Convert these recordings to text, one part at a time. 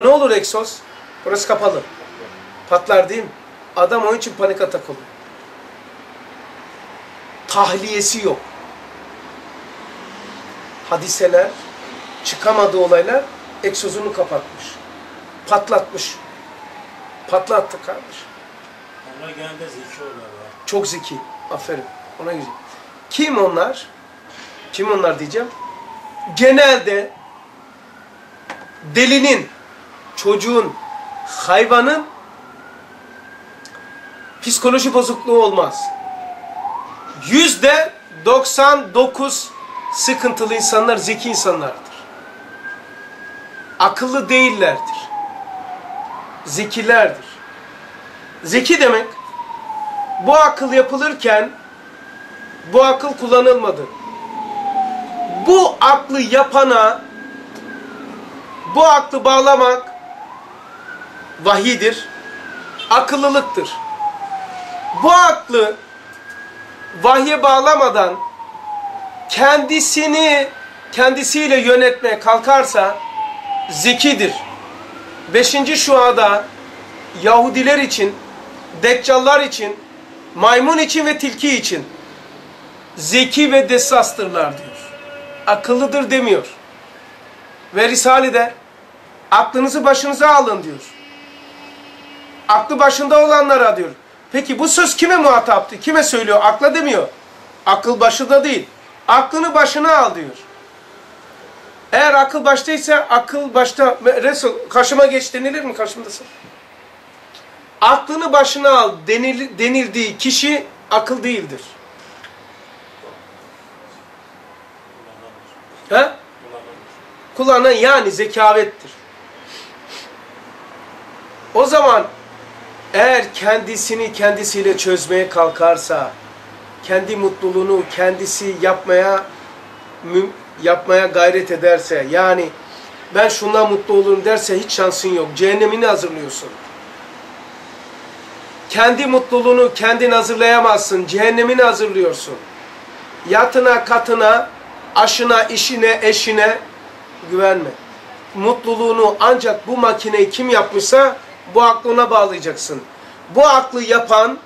Ne olur egzoz? Burası kapalı. Patlar değil mi? Adam onun için panik atak oluyor. Tahliyesi yok. Hadiseler, çıkamadığı olaylar egzozunu kapatmış. Patlatmış. Patlattı kardeş. Onlar genelde zeki oluyorlar. Çok zeki. Aferin. Ona güzel. Kim onlar? Kim onlar diyeceğim? Genelde delinin, çocuğun, hayvanın psikoloji bozukluğu olmaz. Yüzde 99 sıkıntılı insanlar zeki insanlardır. Akıllı değillerdir. Zekilerdir. Zeki demek bu akıl yapılırken bu akıl kullanılmadı. Bu aklı yapana bu aklı bağlamak vahidir, akıllılıktır. Bu aklı vahye bağlamadan kendisini kendisiyle yönetmeye kalkarsa zekidir. Beşinci şuada Yahudiler için, Deccallar için, maymun için ve tilki için zeki ve desastırlar diyor. Akıllıdır demiyor. Ve Risale'de aklınızı başınıza alın diyor. Aklı başında olanlara diyor. Peki bu söz kime muhataptı? Kime söylüyor? Akla demiyor. Akıl başında değil. Aklını başına al diyor. Eğer akıl baştaysa akıl başta Resul karşıma geç denilir mi karşımdasın? Aklını başına al denil, denildiği kişi akıl değildir. He? Kullanan yani zekavettir. O zaman eğer kendisini kendisiyle çözmeye kalkarsa, kendi mutluluğunu kendisi yapmaya yapmaya gayret ederse, yani ben şundan mutlu olurum derse hiç şansın yok. Cehennemini hazırlıyorsun. Kendi mutluluğunu kendin hazırlayamazsın. Cehennemini hazırlıyorsun. Yatına, katına, aşına, işine, eşine güvenme. Mutluluğunu ancak bu makineyi kim yapmışsa bu aklına bağlayacaksın. Bu aklı yapan,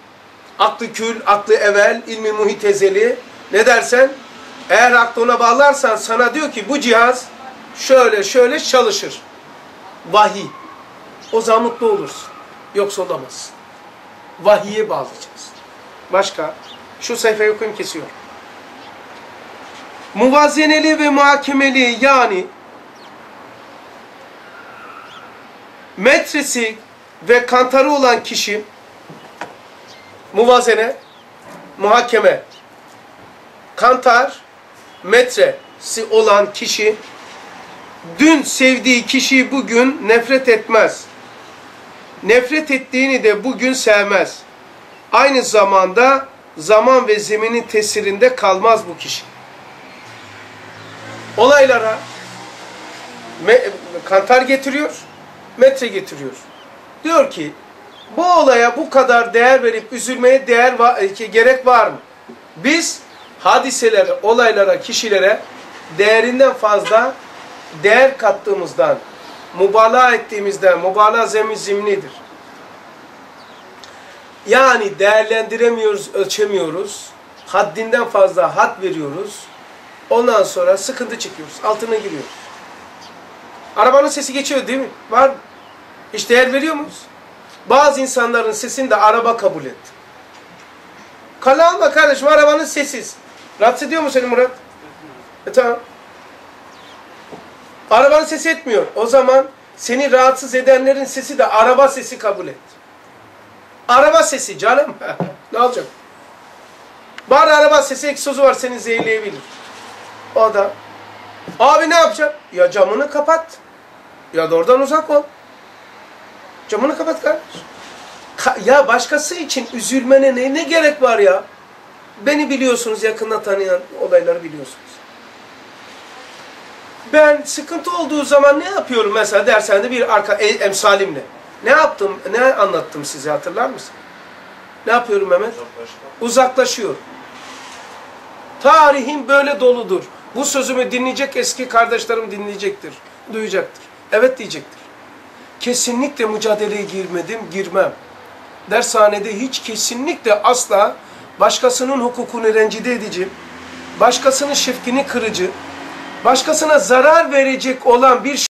aklı kül, aklı evvel, ilmi muhit ezeli ne dersen eğer aklına bağlarsan sana diyor ki bu cihaz şöyle şöyle çalışır. Vahiy. O zaman mutlu olursun. Yoksa olamazsın. Vahiye bağlayacağız. Başka? Şu sayfayı okuyayım kesiyor. Muvazeneli ve muhakemeli yani metresi ve kantarı olan kişi muvazene, muhakeme, kantar, metresi olan kişi dün sevdiği kişiyi bugün nefret etmez. Nefret ettiğini de bugün sevmez. Aynı zamanda zaman ve zeminin tesirinde kalmaz bu kişi. Olaylara kantar getiriyor, metre getiriyor. Diyor ki bu olaya bu kadar değer verip üzülmeye değer var, gerek var mı? Biz hadiselere, olaylara, kişilere değerinden fazla değer kattığımızdan, mübalağa ettiğimizden, mübalağa zemin zimnidir. Yani değerlendiremiyoruz, ölçemiyoruz. Haddinden fazla had veriyoruz. Ondan sonra sıkıntı çıkıyoruz. Altına giriyoruz. Arabanın sesi geçiyor değil mi? Var mı? Hiç değer veriyor muyuz? Bazı insanların sesini de araba kabul et. Kale alma kardeşim arabanın sessiz. Rahatsız ediyor mu seni Murat? E tamam. Arabanın sesi etmiyor. O zaman seni rahatsız edenlerin sesi de araba sesi kabul et. Araba sesi canım. ne olacak? Bari araba sesi egzozu var seni zehirleyebilir. O da. Abi ne yapacak? Ya camını kapat. Ya da oradan uzak ol. Camını kapat kardeş. Ka ya başkası için üzülmene ne, ne gerek var ya? Beni biliyorsunuz, yakından tanıyan olayları biliyorsunuz. Ben sıkıntı olduğu zaman ne yapıyorum mesela dersende bir arka e, emsalimle. Ne yaptım, ne anlattım size hatırlar mısın? Ne yapıyorum Mehmet? Uzaklaşıyor. Tarihim böyle doludur. Bu sözümü dinleyecek eski kardeşlerim dinleyecektir, duyacaktır. Evet diyecektir. Kesinlikle mücadeleye girmedim, girmem. Dershanede hiç kesinlikle asla başkasının hukukunu rencide edici, başkasının şefkini kırıcı, başkasına zarar verecek olan bir